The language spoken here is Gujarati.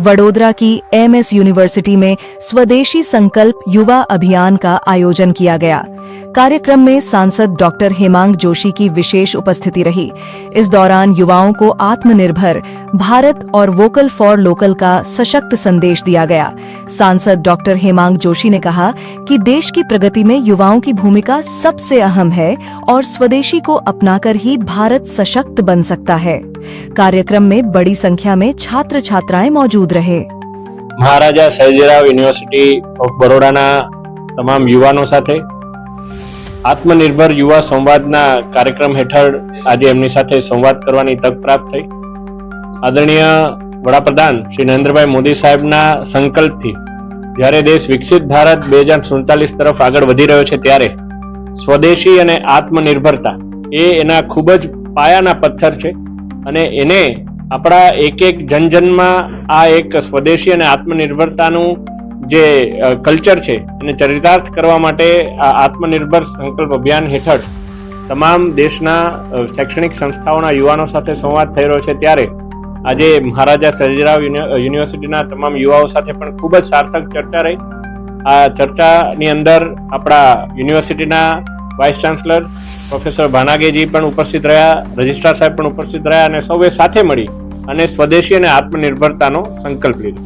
वडोदरा की एमएस यूनिवर्सिटी में स्वदेशी संकल्प युवा अभियान का आयोजन किया गया। कार्यक्रम में सांसद डॉक्टर हेमांग जोशी की विशेष उपस्थिति रही। इस दौरान युवाओं को आत्मनिर्भर, भारत और वोकल फॉर लोकल का सशक्त संदेश दिया गया। सांसद डॉक्टर हेमांग जोशी ने कहा कि देश की प्रगति में युवाओं की भूमिका सबसे अहम है और स्वदेशी को अपनाकर ही भारत सशक्त बन सकता है। कार्यक्रम में बड़ी संख्या में छात्र छात्राएं मौजूद रहे મહારાજા સયાજીરાવ યુનિવર્સિટી ઓફ બરોડાના તમામ યુવાનો સાથે આત્મનિર્ભર યુવા સંવાદના કાર્યક્રમ હેઠળ આજે એમની સાથે સંવાદ કરવાની તક પ્રાપ્ત થઈ આદરણીય વડાપ્રધાન શ્રી નરેન્દ્રભાઈ મોદી સાહેબના સંકલ્પથી જ્યારે દેશ વિકસિત ભારત બે હજાર સુડતાલીસ તરફ આગળ વધી રહ્યો છે ત્યારે સ્વદેશી અને આત્મનિર્ભરતા એ એના ખૂબ જ પાયાના પથ્થર છે અને એને આપણા એક એક જનજનમાં આ એક સ્વદેશી અને આત્મનિર્ભરતાનું જે કલ્ચર છે, એને ચરિતાર્થ કરવા માટે આ આત્મનિર્ભર સંકલ્પ અભિયાન હેઠળ તમામ દેશના શૈક્ષણિક સંસ્થાઓના યુવાનો સાથે સંવાદ થઈ રહ્યો છે. ત્યારે આજે મહારાજા સજીરાવ યુનિવર્સિટીના તમામ યુવાઓ સાથે પણ ખૂબ જ સાર્થક ચર્ચા રહી. આ ચર્ચાની અંદર આપણા યુનિવર્સિટીના વાઇસ ચાન્સલર પ્રોફેસર ભાનાગેજી પણ ઉપસ્થિત રહ્યા રજિસ્ટ્રાર સાહેબ પણ ઉપસ્થિત રહ્યા અને સૌએ સાથે મળી અને સ્વદેશી અને આત્મનિર્ભરતાનો સંકલ્પ લીધો.